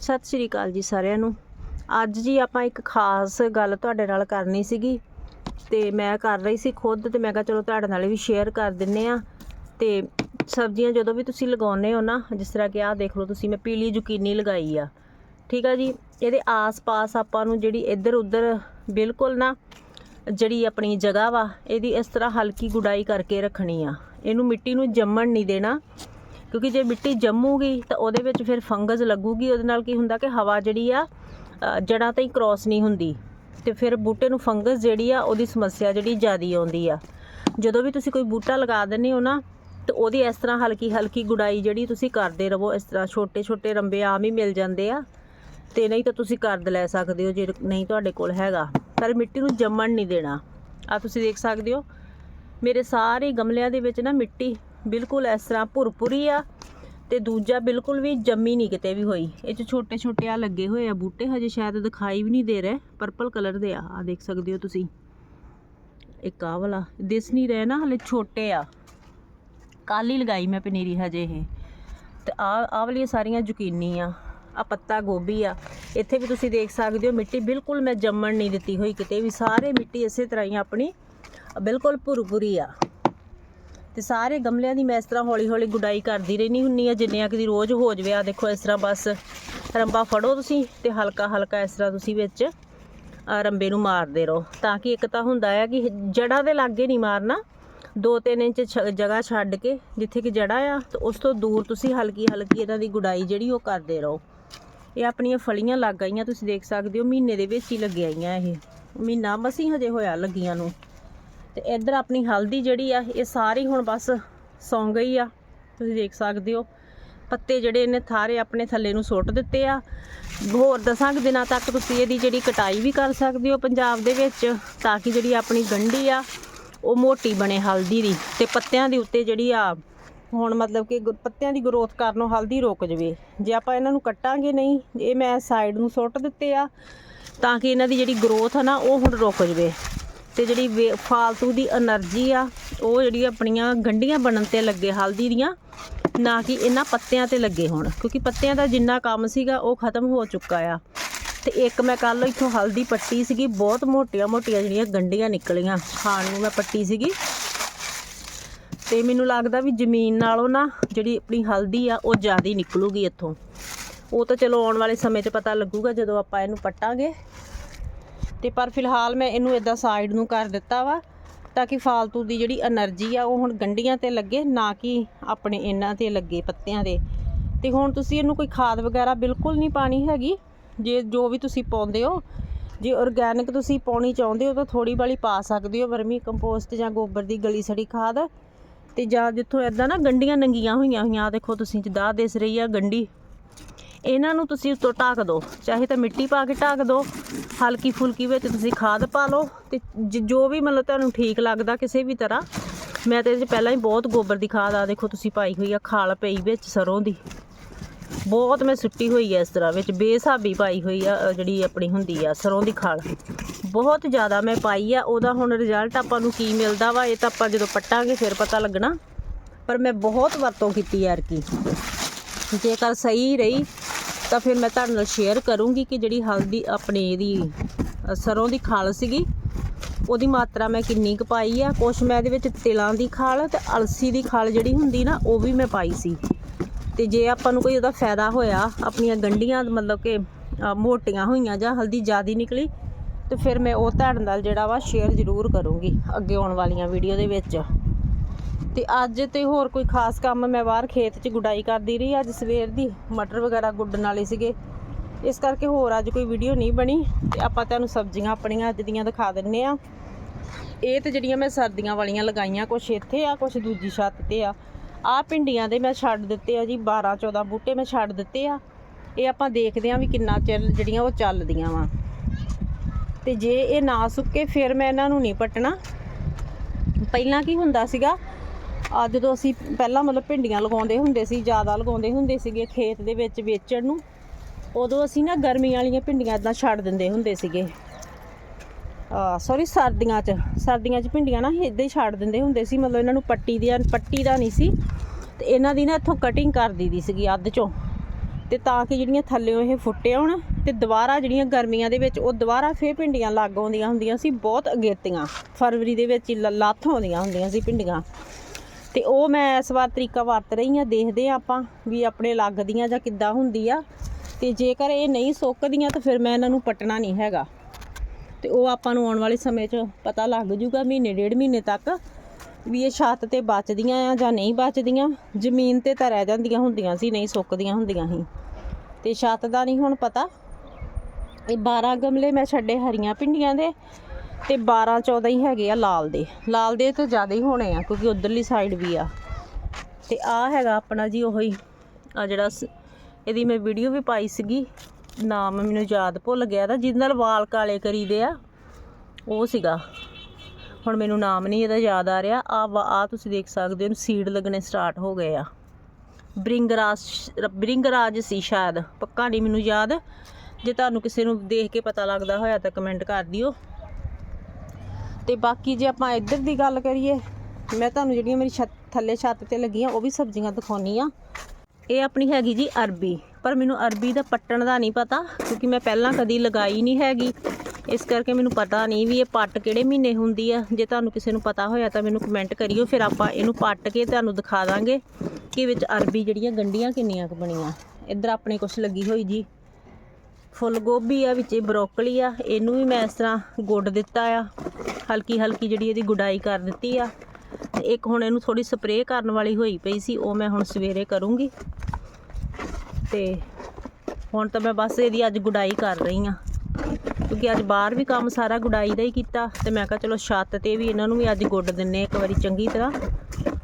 ਸਤਿ ਸ਼੍ਰੀ ਅਕਾਲ ਜੀ ਸਾਰਿਆਂ ਨੂੰ। ਅੱਜ ਜੀ ਆਪਾਂ ਇੱਕ ਖਾਸ ਗੱਲ ਤੁਹਾਡੇ ਨਾਲ ਕਰਨੀ ਸੀਗੀ ਤੇ ਮੈਂ ਕਰ ਰਹੀ ਸੀ ਖੁਦ ਤੇ ਮੈਂ ਕਿਹਾ ਚਲੋ ਤੁਹਾਡੇ ਨਾਲ ਵੀ ਸ਼ੇਅਰ ਕਰ ਦਿੰਨੇ ਆ। ਤੇ ਸਬਜ਼ੀਆਂ ਜਦੋਂ ਵੀ ਤੁਸੀਂ ਲਗਾਉਨੇ ਹੋ ਨਾ, ਜਿਸ ਤਰ੍ਹਾਂ ਕਿ ਆਹ ਦੇਖ ਲਓ ਤੁਸੀਂ, ਮੈਂ ਪੀਲੀ ਜ਼ੁਕੀਨੀ ਲਗਾਈ ਆ। ਠੀਕ ਆ ਜੀ? ਇਹਦੇ ਆਸ-ਪਾਸ ਆਪਾਂ ਨੂੰ ਜਿਹੜੀ ਇੱਧਰ ਉੱਧਰ ਬਿਲਕੁਲ ਨਾ ਜਿਹੜੀ ਆਪਣੀ ਜਗ੍ਹਾ ਵਾ, ਇਹਦੀ ਇਸ ਤਰ੍ਹਾਂ ਹਲਕੀ ਗੁਡਾਈ ਕਰਕੇ ਰੱਖਣੀ ਆ। ਇਹਨੂੰ ਮਿੱਟੀ ਨੂੰ ਜੰਮਣ ਨਹੀਂ ਦੇਣਾ। ਕਿਉਂਕਿ ਜੇ ਮਿੱਟੀ ਜੰਮੂਗੀ ਤਾਂ ਉਹਦੇ ਵਿੱਚ ਫਿਰ ਫੰਗਸ ਲੱਗੂਗੀ। ਉਹਦੇ ਨਾਲ ਕੀ ਹੁੰਦਾ ਕਿ ਹਵਾ ਜਿਹੜੀ ਆ ਅ, ਜੜ੍ਹਾਂ ਤੇ ਹੀ ਕ੍ਰਾਸ ਨਹੀਂ ਹੁੰਦੀ। ਤੇ ਫਿਰ ਬੂਟੇ ਨੂੰ ਫੰਗਸ ਜਿਹੜੀ ਆ ਉਹਦੀ ਸਮੱਸਿਆ ਜਿਹੜੀ ਜ਼ਿਆਦੀ ਆਉਂਦੀ ਆ। ਜਦੋਂ ਵੀ ਤੁਸੀਂ ਕੋਈ ਬੂਟਾ ਲਗਾ ਦਿੰਦੇ ਹੋ ਨਾ ਤੇ ਉਹਦੀ ਇਸ ਤਰ੍ਹਾਂ ਹਲਕੀ ਹਲਕੀ ਗੁਡਾਈ ਜਿਹੜੀ ਤੁਸੀਂ ਕਰਦੇ ਰਹੋ ਇਸ ਤਰ੍ਹਾਂ ਛੋਟੇ ਛੋਟੇ ਰੰਬੇ ਆਮ ਹੀ ਮਿਲ ਜਾਂਦੇ ਆ। ਤੇ ਨਹੀਂ ਤਾਂ ਤੁਸੀਂ ਕਰਦ ਲੈ ਸਕਦੇ ਹੋ ਜੇ ਨਹੀਂ ਤੁਹਾਡੇ ਕੋਲ ਹੈਗਾ। ਪਰ ਮਿੱਟੀ ਨੂੰ ਜੰਮਣ ਨਹੀਂ ਦੇਣਾ। ਆ ਤੁਸੀਂ ਦੇਖ ਸਕਦੇ ਹੋ ਮੇਰੇ ਸਾਰੇ ਗਮਲਿਆਂ ਦੇ ਵਿੱਚ ਨਾ ਮਿੱਟੀ ਬਿਲਕੁਲ ਇਸ ਤਰ੍ਹਾਂ ਭੁਰਭੁਰੀ ਆ ਤੇ ਦੂਜਾ ਬਿਲਕੁਲ ਵੀ ਜੰਮੀ ਨਹੀਂ ਕਿਤੇ ਵੀ ਹੋਈ। ਇਹ ਚ ਛੋਟੇ ਛੋਟੇ ਆ ਲੱਗੇ ਹੋਏ ਆ ਬੂਟੇ, ਹਜੇ ਸ਼ਾਇਦ ਦਿਖਾਈ ਵੀ ਨਹੀਂ ਦੇ ਰਹੇ ਪਰਪਲ ਕਲਰ ਦੇ ਆ। ਆ ਦੇਖ ਸਕਦੇ ਹੋ ਤੁਸੀਂ। ਇੱਕ ਆਹ ਵਾਲਾ, ਦਿਸ ਨਹੀਂ ਰਹੇ ਨਾ, ਹਲੇ ਛੋਟੇ ਆ। ਕੱਲ੍ਹ ਲਗਾਈ ਮੈਂ ਪਨੀਰੀ ਹਜੇ ਇਹ। ਤੇ ਆ ਆਹ ਵਾਲੀਆਂ ਸਾਰੀਆਂ ਜ਼ੁਕੀਨੀ ਆ। ਆ ਪੱਤਾ ਗੋਭੀ ਆ। ਇੱਥੇ ਵੀ ਤੁਸੀਂ ਦੇਖ ਸਕਦੇ ਹੋ, ਮਿੱਟੀ ਬਿਲਕੁਲ ਮੈਂ ਜੰਮਣ ਨਹੀਂ ਦਿੱਤੀ ਹੋਈ ਕਿਤੇ ਵੀ। ਸਾਰੇ ਮਿੱਟੀ ਇਸੇ ਤਰ੍ਹਾਂ ਹੀ ਆਪਣੀ, ਬਿਲਕੁਲ ਭੁਰਭੁਰੀ ਆ। ਤੇ ਸਾਰੇ ਗਮਲਿਆਂ ਦੀ ਮੈਂ ਇਸ ਤਰ੍ਹਾਂ ਹੌਲੀ ਹੌਲੀ ਗੁਡਾਈ ਕਰਦੀ ਰਹਿਣੀ ਹੁੰਨੀ ਆ ਜਿੰਨਿਆਂ ਕਿ ਦੀ ਰੋਜ਼ ਹੋ ਜਵੇ। ਆ ਦੇਖੋ ਇਸ ਤਰ੍ਹਾਂ ਬਸ ਰੰਬਾ ਫੜੋ ਤੁਸੀਂ ਤੇ ਹਲਕਾ ਹਲਕਾ ਇਸ ਤਰ੍ਹਾਂ ਤੁਸੀਂ ਵਿੱਚ ਰੰਬੇ ਨੂੰ ਮਾਰਦੇ ਰਹੋ। ਤਾਂ ਕਿ ਇੱਕ ਤਾਂ ਹੁੰਦਾ ਆ ਕਿ ਜੜ੍ਹਾਂ ਦੇ ਲਾਗੇ ਨਹੀਂ ਮਾਰਨਾ। 2-3 ਇੰਚ ਛ- ਜਗ੍ਹਾ ਛੱਡ ਕੇ ਜਿੱਥੇ ਕਿ ਜੜ੍ਹਾਂ ਆ, ਤੇ ਉਸ ਤੋਂ ਦੂਰ ਤੁਸੀਂ ਹਲਕੀ ਹਲਕੀ ਇਹਨਾਂ ਦੀ ਗੁਡਾਈ ਜਿਹੜੀ ਉਹ ਕਰਦੇ ਰਹੋ। ਇਹ ਆਪਣੀਆਂ ਫਲੀਆਂ ਲੱਗ ਆਈਆਂ, ਤੁਸੀਂ ਦੇਖ ਸਕਦੇ ਹੋ, ਮਹੀਨੇ ਦੇ ਵਿੱਚ ਹੀ ਲੱਗ ਆਈਆਂ ਇਹ। ਮਹੀਨਾ ਮਸੀਂ ਹਜੇ ਹੋਇਆ ਲੱਗੀਆਂ ਨੂੰ। ਤੇ ਇੱਧਰ ਆਪਣੀ ਹਲਦੀ ਜਿਹੜੀ ਆ, ਇਹ ਸਾਰੀ ਹੁਣ ਬਸ ਸੌਂ ਗਈ ਆ। ਤੁਸੀਂ ਦੇਖ ਸਕਦੇ ਹੋ, ਪੱਤੇ ਜਿਹੜੇ ਇਹਨੇ ਥਾਰੇ ਆਪਣੇ ਥੱਲੇ ਨੂੰ ਸੁੱਟ ਦਿੱਤੇ ਆ। ਹੋਰ ਦਸਾਂ ਕੁ ਦਿਨਾਂ ਤੱਕ ਤੁਸੀਂ ਇਹਦੀ ਜਿਹੜੀ ਕਟਾਈ ਵੀ ਕਰ ਸਕਦੇ ਹੋ ਪੰਜਾਬ ਦੇ ਵਿੱਚ, ਤਾਂ ਕਿ ਜਿਹੜੀ ਆਪਣੀ ਗੰਢੀ ਆ, ਉਹ ਮੋਟੀ ਬਣੇ ਹਲਦੀ ਦੀ ਤੇ ਪੱਤਿਆਂ ਦੇ ਉੱਤੇ ਜਿਹੜੀ ਆ, ਹੁਣ ਮਤਲਬ ਕਿ ਗੁ- ਪੱਤਿਆਂ ਦੀ ਗਰੋਥ ਕਰਨੋਂ ਹਲਦੀ ਰੁਕ ਜਵੇ। ਜੇ ਆਪਾਂ ਇਹਨਾਂ ਨੂੰ ਕੱਟਾਂਗੇ ਨਹੀਂ, ਇਹ ਮੈਂ ਸਾਈਡ ਨੂੰ ਸੁੱਟ ਦਿੱਤੇ ਆ, ਤਾਂ ਕਿ ਇਹਨਾਂ ਦੀ ਜਿਹੜੀ ਗਰੋਥ ਆ ਨਾ, ਉਹ ਹੁਣ ਰੁਕ ਜਵੇ। ਤੇ ਜਿਹੜੀ ਫਾਲਤੂ ਦੀ એનર્ਜੀ ਆ, ਉਹ ਜਿਹੜੀ ਆਪਣੀਆਂ ਗੰਢੀਆਂ ਬਣਨ ਤੇ ਲੱਗੇ, ਹਲਦੀ ਦੀਆਂ, ਨਾ ਕਿ ਇਹਨਾਂ ਪੱਤਿਆਂ ਤੇ ਲੱਗੇ ਹੋਣ। ਕਿਉਂਕਿ ਪੱਤਿਆਂ ਦਾ ਜਿੰਨਾ ਕੰਮ ਸੀਗਾ, ਉਹ ਖਤਮ ਹੋ ਚੁੱਕਾ ਆ। ਤੇ ਇੱਕ ਮੈਂ ਕੱਲ ਇੱਥੋਂ ਹਲਦੀ ਪੱਟੀ ਸੀਗੀ, ਬਹੁਤ ਮੋਟੀਆਂ-ਮੋਟੀਆਂ ਜਿਹੜੀਆਂ ਗੰਢੀਆਂ ਨਿਕਲੀਆਂ, ਖਾਣ ਨੂੰ ਮੈਂ ਪੱਟੀ ਸੀਗੀ। ਤੇ ਮੈਨੂੰ ਲੱਗਦਾ ਵੀ ਜ਼ਮੀਨ ਨਾਲੋਂ ਨਾ, ਜਿਹੜੀ ਆਪਣੀ ਹਲਦੀ ਆ, ਉਹ ਜ਼ਿਆਦਾ ਨਿਕਲੂਗੀ ਇੱਥੋਂ। ਉਹ ਤਾਂ ਚਲੋ ਆਉਣ ਵਾਲੇ ਸਮੇਂ 'ਚ ਪਤਾ ਲੱਗੂਗਾ ਜਦੋਂ ਆਪਾਂ ਇਹਨੂੰ ਪੱਟਾਂਗੇ। ਤੇ ਪਰ ਫਿਲਹਾਲ ਮੈਂ ਇਹਨੂੰ ਇਦਾਂ ਸਾਈਡ ਨੂੰ ਕਰ ਦਿੱਤਾ ਵਾ, ਤਾਂ ਕਿ ਫਾਲਤੂ ਦੀ ਜਿਹੜੀ એનર્ਜੀ ਆ ਉਹ ਹੁਣ ਗੰਡੀਆਂ ਤੇ ਲੱਗੇ, ਨਾ ਕਿ ਆਪਣੇ ਇਹਨਾਂ ਤੇ ਲੱਗੇ ਪੱਤਿਆਂ ਦੇ। ਤੇ ਹੁਣ ਤੁਸੀਂ ਇਹਨੂੰ ਕੋਈ ਖਾਦ ਵਗੈਰਾ ਬਿਲਕੁਲ ਨਹੀਂ ਪਾਣੀ ਹੈਗੀ, ਜੇ ਜੋ ਵੀ ਤੁਸੀਂ ਪਾਉਂਦੇ ਹੋ, ਜੇ ਆਰਗੈਨਿਕ ਤੁਸੀਂ ਪਾਉਣੀ ਚਾਹੁੰਦੇ ਹੋ ਤਾਂ ਥੋੜੀ ਬਾਲੀ ਪਾ ਸਕਦੇ ਹੋ, ਵਰਮੀ ਕੰਪੋਸਟ ਜਾਂ ਗੋਬਰ ਦੀ ਗਲੀ ਸੜੀ ਖਾਦ। ਤੇ ਜਾਂ ਜਿੱਥੋਂ ਐਦਾਂ ਨਾ ਗੰਡੀਆਂ ਨੰਗੀਆਂ ਹੋਈਆਂ ਹੋਈਆਂ ਦੇਖੋ ਤੁਸੀਂ ਜਿੱਦਾਂ ਦਿਸ ਰਹੀ ਆ ਗੰਡੀ ਇਹਨਾਂ ਨੂੰ ਤੁਸੀਂ ਉੱਤੋਂ ਢੱਕ ਦਿਓ। ਚਾਹੇ ਤਾਂ ਮਿੱਟੀ ਪਾ ਕੇ ਢੱਕ ਦਿਓ, ਹਲਕੀ ਫੁਲਕੀ ਵਿੱਚ ਤੁਸੀਂ ਖਾਦ ਪਾ ਲਓ ਤੇ ਜ- ਜੋ ਵੀ ਮਤਲਬ ਤੁਹਾਨੂੰ ਠੀਕ ਲੱਗਦਾ ਕਿਸੇ ਵੀ ਤਰ੍ਹਾਂ, ਮੈਂ ਤੇ ਇਹਦੇ 'ਚ ਪਹਿਲਾਂ ਹੀ ਬਹੁਤ ਗੋਬਰ ਦੀ ਖਾਦ ਆ, ਦੇਖੋ ਤੁਸੀਂ ਪਾਈ ਹੋਈ ਆ, ਖਾਲ ਪਈ ਵਿੱਚ ਸਰੋਂ ਦੀ। ਬਹੁਤ ਮੈਂ ਸੁੱਟੀ ਹੋਈ ਆ ਇਸ ਤਰ੍ਹਾਂ ਵਿੱਚ, ਬੇਸਾਬੀ ਪਾਈ ਹੋਈ ਆ ਜਿਹੜੀ ਆਪਣੀ ਹੁੰਦੀ ਆ, ਸਰੋਂ ਦੀ ਖਾਲ। ਬਹੁਤ ਜ਼ਿਆਦਾ ਮੈਂ ਪਾਈ ਆ, ਉਹਦਾ ਹੁਣ ਰਿਜ਼ਲਟ ਆਪਾਂ ਨੂੰ ਕੀ ਮਿਲਦਾ ਵਾ, ਇਹ ਤਾਂ ਆਪਾਂ ਜਦੋਂ ਪੱਟਾਂਗੇ ਫਿਰ ਪਤਾ ਲੱਗਣਾ। ਪਰ ਮੈਂ ਬਹੁਤ ਵਰਤੋਂ ਕੀਤੀ ਯਾਰ ਕੀ ਜੇਕਰ ਸਹੀ ਰਹੀ ਤਾਂ ਫਿਰ ਮੈਂ ਤੁਹਾਡੇ ਨਾਲ ਸ਼ੇਅਰ ਕਰੂੰਗੀ ਕਿ ਜਿਹੜੀ ਹਲਦੀ ਆਪਣੇ ਇਹਦੀ ਅ, ਸਰੋਂ ਦੀ ਖਾਲ ਸੀਗੀ ਉਹਦੀ ਮਾਤਰਾ ਮੈਂ ਕਿੰਨੀ ਕੁ ਪਾਈ ਆ। ਕੁਛ ਮੈਂ ਇਹਦੇ ਵਿੱਚ ਤਿਲਾਂ ਦੀ ਖਾਲ ਤੇ ਅਲਸੀ ਦੀ ਖਾਲ ਜਿਹੜੀ ਹੁੰਦੀ ਨਾ ਉਹ ਵੀ ਮੈਂ ਪਾਈ ਸੀ। ਤੇ ਜੇ ਆਪਾਂ ਨੂੰ ਕੋਈ ਉਹਦਾ ਫਾਇਦਾ ਹੋਇਆ ਆਪਣੀਆਂ ਗੰਢੀਆਂ ਮਤਲਬ ਕਿ ਮੋਟੀਆਂ ਹੋਈਆਂ ਜਾਂ ਹਲਦੀ ਜ਼ਿਆਦੀ ਨਿਕਲੀ ਤੇ ਫਿਰ ਮੈਂ ਉਹ ਤੁਹਾਡੇ ਨਾਲ ਜਿਹੜਾ ਵਾ ਸ਼ੇਅਰ ਜ਼ਰੂਰ ਕਰੂੰਗੀ ਅੱਗੇ ਆਉਣ ਵਾਲੀਆਂ ਵੀਡੀਓ ਦੇ ਵਿੱਚ। ਤੇ ਅੱਜ ਤੇ ਹੋਰ ਕੋਈ ਖਾਸ ਕੰਮ ਮੈਂ ਬਾਹਰ ਖੇਤ 'ਚ ਗੁਡਾਈ ਕਰਦੀ ਰਹੀ, ਅੱਜ ਸਵੇਰ ਦੀ ਮਟਰ ਵਗੈਰਾ ਗੁੱਡਣ ਵਾਲੇ ਸੀਗੇ। ਇਸ ਕਰਕੇ ਹੋਰ ਅੱਜ ਕੋਈ ਵੀਡੀਓ ਨਹੀਂ ਬਣੀ ਤੇ ਆਪਾਂ ਤੁਹਾਨੂੰ ਸਬਜ਼ੀਆਂ ਆਪਣੀਆਂ ਅੱਜ ਦੀਆਂ ਦਿਖਾ ਦਿੰਨੇ ਆ। ਇਹ ਤੇ ਜਿਹੜੀਆਂ ਮੈਂ ਸਰਦੀਆਂ ਵਾਲੀਆਂ ਲਗਾਈਆਂ, ਕੁਛ ਇੱਥੇ ਆ, ਕੁਛ ਦੂਜੀ ਛੱਤ ਤੇ ਆ। ਆ ਭਿੰਡੀਆਂ ਦੇ ਮੈਂ ਛੱਡ ਦਿੱਤੇ ਆ ਜੀ 12 14 ਬੂਟੇ ਮੈਂ ਛੱਡ ਦਿੱਤੇ ਆ। ਇਹ ਆਪਾਂ ਦੇਖਦੇ ਆ ਵੀ ਕਿੰਨਾ ਚਿਰ ਜਿਹੜੀਆਂ ਉਹ ਚੱਲਦੀਆਂ ਵਾ। ਤੇ ਜੇ ਇਹ ਨਾ ਸੁੱਕੇ, ਫਿਰ ਮੈਂ ਇਹਨਾਂ ਨੂੰ ਨਹੀਂ ਪੱਟਣਾ। ਪਹਿਲਾਂ ਕੀ ਹੁੰਦਾ ਸੀਗਾ ਆ ਜਦੋਂ ਅਸੀਂ ਪਹਿਲਾਂ ਮਤਲਬ ਭਿੰਡੀਆਂ ਲਗਾਉਂਦੇ ਹੁੰਦੇ ਸੀ, ਜ਼ਿਆਦਾ ਲਗਾਉਂਦੇ ਹੁੰਦੇ ਸੀਗੇ ਖੇਤ ਦੇ ਵਿੱਚ ਵੇਚਣ ਨੂੰ, ਉਦੋਂ ਅਸੀਂ ਨਾ ਗਰਮੀਆਂ ਵਾਲੀਆਂ ਭਿੰਡੀਆਂ ਇਦਾਂ ਛੱਡ ਦਿੰਦੇ ਹੁੰਦੇ ਸੀਗੇ। ਆ ਸੌਰੀ ਸਰਦੀਆਂ 'ਚ ਸਰਦੀਆਂ 'ਚ ਭਿੰਡੀਆਂ ਨਾ ਇਦਾਂ ਹੀ ਛੱਡ ਦਿੰਦੇ ਹੁੰਦੇ ਸੀ, ਮਤਲਬ ਇਹਨਾਂ ਨੂੰ ਪੱਟੀ ਦੀ ਪੱਟੀ ਦਾ ਨਹੀਂ ਸੀ, ਤੇ ਇਹਨਾਂ ਦੀ ਨਾ ਇੱਥੋਂ ਕਟਿੰਗ ਕਰ ਦੀਦੀ ਸੀਗੀ ਅੱਧ ਚੋਂ। ਤੇ ਤਾਂ ਕਿ ਜਿਹੜੀਆਂ ਥੱਲੇੋਂ ਇਹ ਫੁੱਟੇ ਆਉਣ ਤੇ ਦੁਬਾਰਾ ਜਿਹੜੀਆਂ ਗਰਮੀਆਂ ਦੇ ਵਿੱਚ ਉਹ ਦੁਬਾਰਾ ਫੇਰ ਭਿੰਡੀਆਂ ਲੱਗ ਆਉਂਦੀਆਂ ਹੁੰਦੀਆਂ ਸੀ, ਬਹੁਤ ਅਗੇਤੀਆਂ ਫਰਵਰੀ ਦੇ ਵਿੱਚ ਲ- ਲੱਥ ਆਉਂਦੀਆਂ ਹੁੰਦੀਆਂ ਸੀ ਭਿੰਡੀਆਂ। ਤੇ ਉਹ ਮੈਂ ਇਸ ਵਾਰ ਤਰੀਕਾ ਵਰਤ ਰਹੀ ਆ ਦੇਖਦੇ ਆ ਆਪਾਂ ਵੀ ਆਪਣੇ ਲੱਗਦੀਆਂ ਜਾਂ ਕਿੱਦਾਂ ਹੁੰਦੀ ਆ ਤੇ ਜੇਕਰ ਇਹ ਨਹੀਂ ਸੁੱਕਦੀਆਂ ਤਾਂ ਫਿਰ ਮੈਂ ਇਹਨਾਂ ਨੂੰ ਪਟਣਾ ਨਹੀਂ ਹੈਗਾ। ਤੇ ਉਹ ਆਪਾਂ ਨੂੰ ਆਉਣ ਵਾਲੇ ਸਮੇਂ 'ਚ ਪਤਾ ਲੱਗ ਜੂਗਾ ਮਹੀਨੇ, ਡੇਢ ਮਹੀਨੇ ਤੱਕ ਵੀ ਇਹ ਛੱਤ ਤੇ ਬਚਦੀਆਂ ਆ ਜਾਂ ਨਹੀਂ ਬਚਦੀਆਂ। ਜ਼ਮੀਨ ਤੇ ਤਾਂ ਰਹਿ ਜਾਂਦੀਆਂ ਹੁੰਦੀਆਂ ਸੀ, ਨਹੀਂ ਸੁੱਕਦੀਆਂ ਹੁੰਦੀਆਂ ਸੀ। ਤੇ ਛੱਤ ਦਾ ਨਹੀਂ ਹੁਣ ਪਤਾ। ਇਹ 12 ਗਮਲੇ ਮੈਂ ਛੱਡੇ ਹਰੀਆਂ ਪਿੰਡੀਆਂ ਦੇ ਤੇ 12 14 ਹੀ ਹੈਗੇ ਆ ਲਾਲ ਦੇ। ਲਾਲ ਦੇ ਤਾਂ ਜ਼ਿਆਦਾ ਹੀ ਹੋਣੇ ਆ, ਕਿਉਂਕਿ ਉਧਰਲੀ ਸਾਈਡ ਵੀ ਆ। ਤੇ ਆ ਹੈਗਾ ਆਪਣਾ ਜੀ ਉਹੀ ਆ ਜਿਹੜਾ ਸ- ਇਹਦੀ ਮੈਂ ਵੀਡੀਓ ਵੀ ਪਾਈ ਸੀਗੀ। ਨਾਮ ਮੈਨੂੰ ਯਾਦ ਭੁੱਲ ਗਿਆ ਤਾਂ ਜਿਹਦੇ ਨਾਲ ਵਾਲ ਕਾਲੇ ਕਰੀਦੇ ਆ, ਉਹ ਸੀਗਾ। ਹੁਣ ਮੈਨੂੰ ਨਾਮ ਨਹੀਂ ਇਹਦਾ ਯਾਦ ਆ ਰਿਹਾ। ਆ ਆ ਤੁਸੀਂ ਦੇਖ ਸਕਦੇ ਹੋ, ਇਹਨੂੰ ਸੀਡ ਲੱਗਣੇ ਸਟਾਰਟ ਹੋ ਗਏ ਆ। ਬ੍ਰਿੰਗਰਾਜ ਬ੍ਰਿੰਗਰਾਜ ਸੀ ਸ਼ਾਇਦ, ਪੱਕਾ ਨਹੀਂ ਮੈਨੂੰ ਯਾਦ। ਜੇ ਤੁਹਾਨੂੰ ਕਿਸੇ ਨੂੰ ਦੇਖ ਕੇ ਪਤਾ ਲੱਗਦਾ ਹੋਇਆ ਤਾਂ ਕਮੈਂਟ ਕਰ ਦਿਓ। ਤੇ ਬਾਕੀ ਜੇ ਆਪਾਂ ਇੱਧਰ ਦੀ ਗੱਲ ਕਰੀਏ, ਮੈਂ ਤੁਹਾਨੂੰ ਜਿਹੜੀਆਂ ਮੇਰੀ ਛੱਤ, ਥੱਲੇ ਛੱਤ ਤੇ ਲੱਗੀਆਂ, ਉਹ ਵੀ ਸਬਜ਼ੀਆਂ ਦਿਖਾਉਣੀ ਆ। ਇਹ ਆਪਣੀ ਹੈਗੀ ਜੀ ਅਰਬੀ, ਪਰ ਮੈਨੂੰ ਅਰਬੀ ਦਾ ਪੱਟਣ ਦਾ ਨਹੀਂ ਪਤਾ, ਕਿਉਂਕਿ ਮੈਂ ਪਹਿਲਾਂ ਕਦੀ ਲਗਾਈ ਨਹੀਂ ਹੈਗੀ। ਇਸ ਕਰਕੇ ਮੈਨੂੰ ਪਤਾ ਨਹੀਂ ਵੀ ਇਹ ਪੱਟ ਕਿਹੜੇ ਮਹੀਨੇ ਹੁੰਦੀ ਆ। ਜੇ ਤੁਹਾਨੂੰ ਕਿਸੇ ਨੂੰ ਪਤਾ ਹੋਇਆ ਤਾਂ ਮੈਨੂੰ ਕਮੈਂਟ ਕਰਿਓ, ਫਿਰ ਆਪਾਂ ਇਹਨੂੰ ਪੱਟ ਕੇ ਤੁਹਾਨੂੰ ਦਿਖਾ ਦਾਂਗੇ ਕਿ ਵਿੱਚ ਅਰਬੀ ਜਿਹੜੀਆਂ ਗੰਡੀਆਂ ਕਿੰਨੀਆਂ ਕੁ ਬਣੀਆਂ। ਇੱਧਰ ਆਪਣੇ ਕੁਛ ਲੱਗੀ ਹੋਈ ਜੀ। ਫੁੱਲ ਗੋਭੀ ਆ, ਵਿੱਚ ਇਹ ਬਰੋਕਲੀ ਆ, ਇਹਨੂੰ ਵੀ ਮੈਂ ਇਸ ਤਰ੍ਹਾਂ ਗੁੱਡ ਦਿੱਤਾ ਆ। ਹਲਕੀ ਹਲਕੀ ਜਿਹੜੀ ਇਹਦੀ ਗੁਡਾਈ ਕਰ ਦਿੱਤੀ ਆ। ਤੇ ਇੱਕ ਹੁਣ ਇਹਨੂੰ ਥੋੜੀ ਸਪਰੇਅ ਕਰਨ ਵਾਲੀ ਹੋਈ ਪਈ ਸੀ, ਉਹ ਮੈਂ ਹੁਣ ਸਵੇਰੇ ਕਰੂੰਗੀ। ਤੇ ਹੁਣ ਤਾਂ ਮੈਂ ਬਸ ਇਹਦੀ ਅੱਜ ਗੁਡਾਈ ਕਰ ਰਹੀ ਆ। ਕਿਉਂਕਿ ਅੱਜ ਬਾਹਰ ਵੀ ਕੰਮ ਸਾਰਾ ਗੁਡਾਈ ਦਾ ਹੀ ਕੀਤਾ, ਤੇ ਮੈਂ ਕਿਹਾ ਚਲੋ ਛੱਤ ਤੇ ਵੀ ਇਹਨਾਂ ਨੂੰ ਵੀ ਅੱਜ ਗੁੱਡ ਦਿੰਨੇ ਇੱਕ ਵਾਰੀ ਚੰਗੀ ਤਰ੍ਹਾਂ,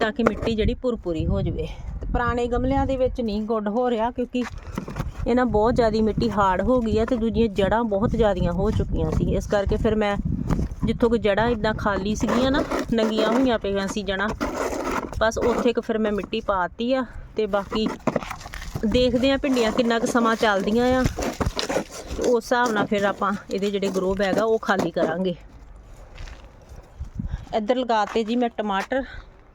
ਤਾਂ ਕਿ ਮਿੱਟੀ ਜਿਹੜੀ ਭੁਰਪੁਰੀ ਹੋ ਜਾਵੇ। ਪੁਰਾਣੇ ਗਮਲਿਆਂ ਦੇ ਵਿੱਚ ਨਹੀਂ ਗੁੱਡ ਹੋ ਰਿਹਾ, ਕਿਉਂਕਿ ਇਹਨਾਂ ਬਹੁਤ ਜ਼ਿਆਦੀ ਮਿੱਟੀ ਹਾਰਡ ਹੋ ਗਈ ਹੈ ਤੇ ਦੂਜੀਆਂ ਜੜਾਂ ਬਹੁਤ ਜ਼ਿਆਦੀਆਂ ਹੋ ਚੁੱਕੀਆਂ ਸੀ। ਇਸ ਕਰਕੇ ਫਿਰ ਮੈਂ ਜਿੱਥੋਂ ਕਿ ਜੜਾਂ ਇਦਾਂ ਖਾਲੀ ਸੀਗੀਆਂ ਨਾ, ਨੰਗੀਆਂ ਹੋਈਆਂ ਪਈਆਂ ਸੀ ਜੜਾਂ ਬਸ ਉੱਥੇ ਕਿ ਫਿਰ ਮੈਂ ਮਿੱਟੀ ਪਾਤੀ ਆ ਤੇ ਬਾਕੀ ਦੇਖਦੇ ਆ ਭਿੰਡੀਆਂ ਕਿੰਨਾ ਕੁ ਸਮਾਂ ਚੱਲਦੀਆਂ ਆ। ਉਸ ਹਿਸਾਬ ਨਾਲ ਫਿਰ ਆਪਾਂ ਇਹਦੇ ਜਿਹੜੇ ਗਰੋ ਬੈਗ ਆ, ਉਹ ਖਾਲੀ ਕਰਾਂਗੇ। ਇੱਧਰ ਲਗਾਤੇ ਜੀ ਮੈਂ ਟਮਾਟਰ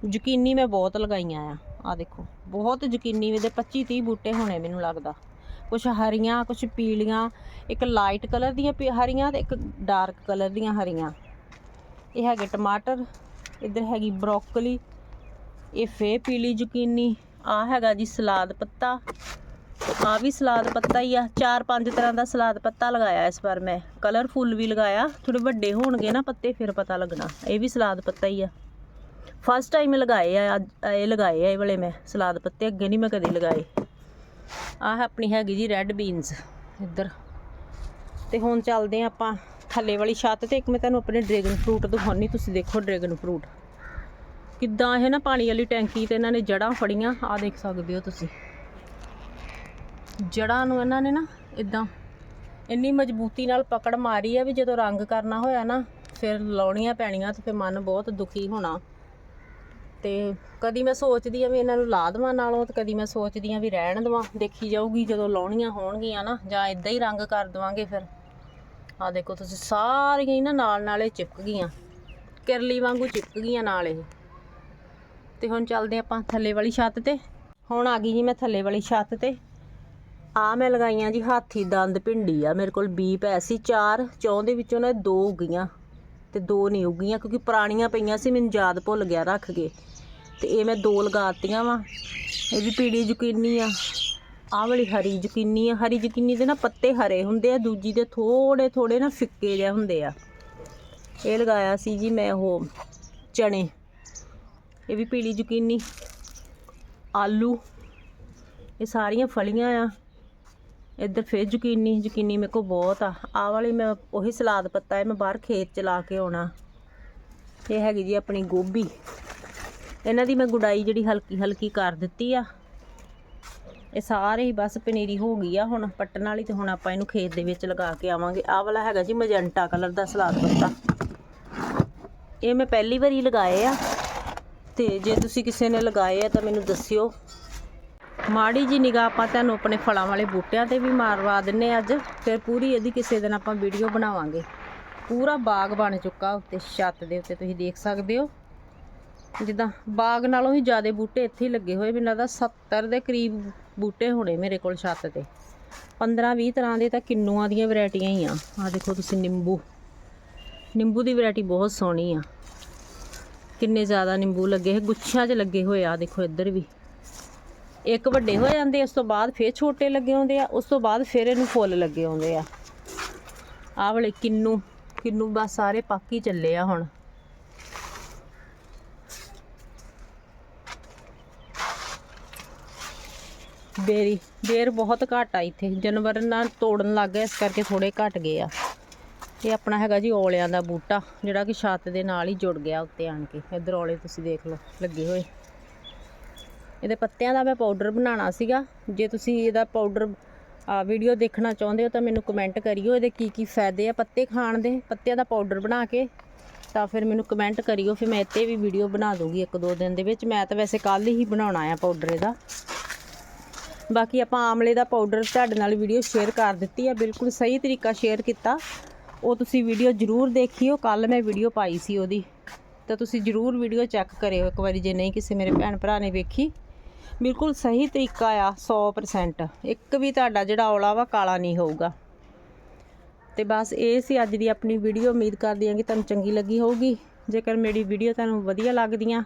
ਜ਼ੁਕੀਨੀ ਮੈਂ ਬਹੁਤ ਲਗਾਈਆਂ ਆ। ਆ ਦੇਖੋ, ਬਹੁਤ ਜ਼ੁਕੀਨੀ ਦੇ 25 30 ਬੂਟੇ ਹੋਣੇ ਮੈਨੂੰ ਲੱਗਦਾ। ਕੁਝ ਹਰੀਆਂ ਕੁਝ ਪੀਲੀਆਂ, ਇੱਕ ਲਾਈਟ ਕਲਰ ਦੀਆਂ ਪੀ- ਹਰੀਆਂ ਤੇ ਇੱਕ ਡਾਰਕ ਕਲਰ ਦੀਆਂ ਹਰੀਆਂ। ਇਹ ਹੈਗੇ ਟਮਾਟਰ, ਇੱਧਰ ਹੈਗੀ ਬਰੋਕਲੀ ਇਹ ਫੇ ਪੀਲੀ ਜ਼ੁਕੀਨੀ ਆ ਹੈਗਾ ਜੀ ਸਲਾਦ ਪੱਤਾ। ਆ ਵੀ ਸਲਾਦ ਪੱਤਾ ਹੀ ਆ, ਚਾਰ ਪੰਜ ਤਰ੍ਹਾਂ ਦਾ ਸਲਾਦ ਪੱਤਾ ਲਗਾਇਆ ਇਸ ਵਾਰ ਮੈਂ। ਕਲਰਫੁੱਲ ਵੀ ਲਗਾਇਆ ਥੋੜੇ ਵੱਡੇ ਹੋਣਗੇ ਨਾ ਪੱਤੇ, ਫਿਰ ਪਤਾ ਲੱਗਣਾ। ਇਹ ਵੀ ਸਲਾਦ ਪੱਤਾ ਹੀ ਆ। ਫਸਟ ਟਾਈਮ ਲਗਾਏ ਆ, ਅੱਜ, ਇਹ ਲਗਾਏ ਆ ਇਹ ਵਾਲੇ ਮੈਂ, ਸਲਾਦ ਪੱਤੇ, ਅੱਗੇ ਨਹੀਂ ਮੈਂ ਕਦੇ ਲਗਾਏ। ਆਹ ਆਪਣੀ ਹੈਗੀ ਜੀ ਰੈੱਡ ਬੀਨਸ ਇੱਧਰ। ਤੇ ਹੁਣ ਚੱਲਦੇ ਆ ਆਪਾਂ ਥੱਲੇ ਵਾਲੀ ਛੱਤ ਤੇ। ਇੱਕ ਮੈਂ ਤੁਹਾਨੂੰ ਆਪਣੇ ਡਰੈਗਨ ਫਰੂਟ ਦਿਖਾਉਣੀ, ਤੁਸੀਂ ਦੇਖੋ ਡਰੈਗਨ ਫਰੂਟ ਕਿੱਦਾਂ ਇਹ ਨਾ ਪਾਣੀ ਵਾਲੀ ਟੈਂਕੀ ਤੇ ਇਹਨਾਂ ਨੇ ਜੜਾਂ ਫੜੀਆਂ ਆ ਦੇਖ ਸਕਦੇ ਹੋ ਤੁਸੀਂ। ਜੜਾਂ ਨੂੰ ਇਹਨਾਂ ਨੇ ਨਾ ਇਦਾਂ ਇੰਨੀ ਮਜ਼ਬੂਤੀ ਨਾਲ ਪਕੜ ਮਾਰੀ ਆ ਵੀ ਜਦੋਂ ਰੰਗ ਕਰਨਾ ਹੋਇਆ ਨਾ, ਫਿਰ ਲਾਉਣੀਆਂ ਪੈਣੀਆਂ ਤੇ ਫਿਰ ਮਨ ਬਹੁਤ ਦੁਖੀ ਹੋਣਾ। ਤੇ ਕਦੀ ਮੈਂ ਸੋਚਦੀ ਆ ਵੀ ਇਹਨਾਂ ਨੂੰ ਲਾ ਦੇਵਾਂ ਨਾਲੋਂ ਤੇ ਕਦੀ ਮੈਂ ਸੋਚਦੀ ਆ ਵੀ ਰਹਿਣ ਦੇਵਾਂ। ਦੇਖੀ ਜਾਊਗੀ ਜਦੋਂ ਲਾਉਣੀਆਂ ਹੋਣਗੀਆਂ ਨਾ, ਜਾਂ ਇਦਾਂ ਹੀ ਰੰਗ ਕਰ ਦੇਵਾਂਗੇ ਫਿਰ। ਆ ਦੇਖੋ ਤੁਸੀਂ ਸਾਰੀਆਂ ਹੀ ਨਾ ਨਾਲ ਨਾਲੇ ਚਿਪਕ ਗਈਆਂ। ਕਿਰਲੀ ਵਾਂਗੂ ਚਿਪਕ ਗਈਆਂ ਨਾਲ ਇਹ। ਤੇ ਹੁਣ ਚੱਲਦੇ ਆਪਾਂ ਥੱਲੇ ਵਾਲੀ ਛੱਤ ਤੇ। ਹੁਣ ਆ ਗਈ ਜੀ ਮੈਂ ਥੱਲੇ ਵਾਲੀ ਛੱਤ ਤੇ। ਆ ਮੈਂ ਲਗਾਈਆਂ ਜੀ ਹਾਥੀ ਦੰਦ ਭਿੰਡੀ ਆ, ਮੇਰੇ ਕੋਲ ਬੀ ਪੈ ਸੀ, ਚਾਰ ਚੌਂ ਦੇ ਵਿੱਚੋਂ ਨਾ ਦੋ ਉਗੀਆਂ ਤੇ ਦੋ ਨਹੀਂ ਉਗੀਆਂ, ਕਿਉਂਕਿ ਪੁਰਾਣੀਆਂ ਪਈਆਂ ਸੀ, ਮੈਨੂੰ ਯਾਦ ਭੁੱਲ ਗਿਆ ਰੱਖ ਕੇ। ਤੇ ਇਹ ਮੈਂ ਦੋ ਲਗਾਤੀਆਂ ਵਾ। ਇਹ ਵੀ ਪੀੜੀ ਜ਼ੁਕੀਨੀ ਆ। ਆਹ ਵਾਲੀ ਹਰੀ ਜ਼ੁਕੀਨੀ ਆ। ਹਰੀ ਜ਼ੁਕੀਨੀ ਦੇ ਨਾ ਪੱਤੇ ਹਰੇ ਹੁੰਦੇ ਆ, ਦੂਜੀ ਦੇ ਥੋੜੇ ਥੋੜੇ ਨਾ ਫਿੱਕੇ ਜਿਹੇ ਹੁੰਦੇ ਆ। ਇਹ ਲਗਾਇਆ ਸੀ ਜੀ ਮੈਂ ਉਹ ਚਣੇ ਇਹ ਵੀ ਪੀਲੀ ਜ਼ੁਕੀਨੀ ਆਲੂ। ਇਹ ਸਾਰੀਆਂ ਫਲੀਆਂ ਆ। ਇੱਧਰ ਫੇਰ ਜ਼ੁਕੀਨੀ ਜ਼ੁਕੀਨੀ ਮੇਰੇ ਕੋਲ ਬਹੁਤ ਆ। ਆਹ ਵਾਲੀ ਮੈਂ ਉਹੀ ਸਲਾਦ ਪੱਤਾ ਹੈ ਮੈਂ ਬਾਹਰ ਖੇਤ ਚ ਲਾ ਕੇ ਆਉਣਾ। ਇਹ ਹੈਗੀ ਜੀ ਆਪਣੀ ਗੋਭੀ। ਇਹਨਾਂ ਦੀ ਮੈਂ ਗੁਡਾਈ ਜਿਹੜੀ ਹਲਕੀ ਹਲਕੀ ਕਰ ਦਿੱਤੀ ਆ। ਇਹ ਸਾਰੇ ਹੀ ਬਸ ਪਨੀਰੀ ਹੋ ਗਈ ਆ ਹੁਣ। ਪੱਟਣ ਵਾਲੀ ਤੇ ਹੁਣ ਆਪਾਂ ਇਹਨੂੰ ਖੇਤ ਦੇ ਵਿੱਚ ਲਗਾ ਕੇ ਆਵਾਂਗੇ। ਆਹ ਵਾਲਾ ਹੈਗਾ ਜੀ ਮਜੰਟਾ ਕਲਰ ਦਾ ਸਲਾਦ ਪੱਤਾ। ਇਹ ਮੈਂ ਪਹਿਲੀ ਵਾਰੀ ਲਗਾਏ ਆ। ਤੇ ਜੇ ਤੁਸੀਂ ਕਿਸੇ ਨੇ ਲਗਾਏ ਆ ਤਾਂ ਮੈਨੂੰ ਦੱਸਿਓ। ਮਾੜੀ ਜੀ ਨਿਗਾਹ ਆਪਾਂ ਤੁਹਾਨੂੰ ਆਪਣੇ ਫਲਾਂ ਵਾਲੇ ਬੂਟਿਆਂ ਤੇ ਵੀ ਮਾਰਵਾ ਦਿੰਨੇ ਅੱਜ। ਫਿਰ ਪੂਰੀ ਇਹਦੀ ਕਿਸੇ ਦਿਨ ਆਪਾਂ ਵੀਡੀਓ ਬਣਾਵਾਂਗੇ। ਪੂਰਾ ਬਾਗ ਬਣ ਚੁੱਕਾ ਉੱਤੇ, ਛੱਤ ਦੇ ਉੱਤੇ ਤੁਸੀਂ ਦੇਖ ਸਕਦੇ ਹੋ। ਜਿੱਦਾਂ ਬਾਗ ਨਾਲੋਂ ਵੀ ਜ਼ਿਆਦਾ ਬੂਟੇ ਇੱਥੇ ਹੀ ਲੱਗੇ ਹੋਏ ਮੈਨੂੰ ਲੱਗਦਾ 70 ਦੇ ਕਰੀਬ ਬੂਟੇ ਹੋਣੇ ਮੇਰੇ ਕੋਲ ਛੱਤ ਤੇ। 15 20 ਤਰ੍ਹਾਂ ਦੇ ਤਾਂ ਕਿੰਨੂਆਂ ਦੀਆਂ ਵੈਰਾਈਟੀਆਂ ਹੀ ਆ। ਆ ਦੇਖੋ ਤੁਸੀਂ ਨਿੰਬੂ। ਨਿੰਬੂ ਦੀ ਵੈਰਾਈਟੀ ਬਹੁਤ ਸੋਹਣੀ ਆ। ਕਿੰਨੇ ਜ਼ਿਆਦਾ ਨਿੰਬੂ ਲੱਗੇ ਹੈ ਗੁੱਛਿਆਂ 'ਚ ਲੱਗੇ ਹੋਏ ਆ, ਦੇਖੋ ਇੱਧਰ ਵੀ। ਇੱਕ ਵੱਡੇ ਹੋ ਜਾਂਦੇ ਉਸ ਤੋਂ ਬਾਅਦ ਫਿਰ ਛੋਟੇ ਲੱਗੇ ਆਉਂਦੇ ਆ, ਉਸ ਤੋਂ ਬਾਅਦ ਫਿਰ ਇਹਨੂੰ ਫੁੱਲ ਲੱਗੇ ਆਉਂਦੇ ਆ। ਆਹ ਵਾਲੇ ਕਿੰਨੂ ਕਿੰਨੂ ਬਸ ਸਾਰੇ ਪੱਕ ਹੀ ਚੱਲੇ ਆ ਹੁਣ। ਬੇਰੀ, ਬੇਰ ਬਹੁਤ ਘੱਟ ਆ ਇੱਥੇ। ਜਾਨਵਰ ਨਾਲ ਤੋੜਨ ਲੱਗ ਗਏ, ਇਸ ਕਰਕੇ ਥੋੜੇ ਘਟ ਗਏ ਆ। ਇਹ ਆਪਣਾ ਹੈਗਾ ਜੀ ਔਲਿਆਂ ਦਾ ਬੂਟਾ, ਜਿਹੜਾ ਕਿ ਛੱਤ ਦੇ ਨਾਲ ਹੀ ਜੁੜ ਗਿਆ ਉੱਤੇ ਆਣ ਕੇ। ਇੱਧਰ ਔਲੇ ਤੁਸੀਂ ਦੇਖ ਲਓ, ਲੱਗੇ ਹੋਏ। ਇਹਦੇ ਪੱਤਿਆਂ ਦਾ ਮੈਂ ਪਾਊਡਰ ਬਣਾਉਣਾ ਸੀਗਾ। ਜੇ ਤੁਸੀਂ ਇਹਦਾ ਪਾਊਡਰ ਵੀਡੀਓ ਦੇਖਣਾ ਚਾਹੁੰਦੇ ਹੋ ਤਾਂ ਮੈਨੂੰ ਕਮੈਂਟ ਕਰਿਓ, ਇਹਦੇ ਕੀ ਕੀ ਫਾਇਦੇ ਆ ਪੱਤੇ ਖਾਣ ਦੇ। ਪੱਤਿਆਂ ਦਾ ਪਾਊਡਰ ਬਣਾ ਕੇ ਤਾਂ ਫਿਰ ਮੈਨੂੰ ਕਮੈਂਟ ਕਰਿਓ, ਫਿਰ ਮੈਂ ਇੱਥੇ ਵੀ ਵੀਡੀਓ ਬਣਾ ਦੂੰਗੀ ਇੱਕ ਦੋ ਦਿਨ ਦੇ ਵਿੱਚ। ਮੈਂ ਤਾਂ ਵੈਸੇ ਕੱਲ ਹੀ ਬਣਾਉਣਾ ਆ ਪਾਊਡਰ ਇਹਦਾ। ਬਾਕੀ ਆਪਾਂ ਆਮਲੇ ਦਾ ਪਾਊਡਰ ਤੁਹਾਡੇ ਨਾਲ ਵੀਡੀਓ ਸ਼ੇਅਰ ਕਰ ਦਿੱਤੀ ਆ, ਬਿਲਕੁਲ ਸਹੀ ਤਰੀਕਾ ਸ਼ੇਅਰ ਕੀਤਾ। ਉਹ ਤੁਸੀਂ ਵੀਡੀਓ ਜ਼ਰੂਰ ਦੇਖਿਓ ਕੱਲ ਮੈਂ ਵੀਡੀਓ ਪਾਈ ਸੀ ਉਹਦੀ। ਤਾਂ ਤੁਸੀਂ ਜ਼ਰੂਰ ਵੀਡੀਓ ਚੈੱਕ ਕਰਿਓ ਇੱਕ ਵਾਰੀ, ਜੇ ਨਹੀਂ ਕਿਸੇ ਮੇਰੇ ਭੈਣ ਭਰਾ ਨੇ ਵੇਖੀ। ਬਿਲਕੁਲ ਸਹੀ ਤਰੀਕਾ ਆ 100% ਇੱਕ ਵੀ ਤੁਹਾਡਾ ਜਿਹੜਾ ਔਲਾ ਵਾ, ਕਾਲਾ ਨਹੀਂ ਹੋਊਗਾ। ਤੇ ਬਸ ਇਹ ਸੀ ਅੱਜ ਦੀ ਆਪਣੀ ਵੀਡੀਓ ਉਮੀਦ ਕਰਦੀ ਹਾਂ ਕਿ ਤੁਹਾਨੂੰ ਚੰਗੀ ਲੱਗੀ ਹੋਊਗੀ। ਜੇਕਰ ਮੇਰੀ ਵੀਡੀਓ ਤੁਹਾਨੂੰ ਵਧੀਆ ਲੱਗਦੀਆਂ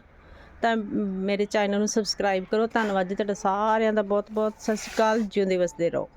ਤਾਂ ਮੇਰੇ ਚੈਨਲ ਨੂੰ ਸਬਸਕ੍ਰਾਈਬ ਕਰੋ। ਧੰਨਵਾਦ ਜੀ ਤੁਹਾਡਾ ਸਾਰਿਆਂ ਦਾ ਬਹੁਤ ਬਹੁਤ ਸਤਿ ਸ਼੍ਰੀ ਅਕਾਲ। ਜਿਉਂਦੇ ਵਸਦੇ ਰਹੋ।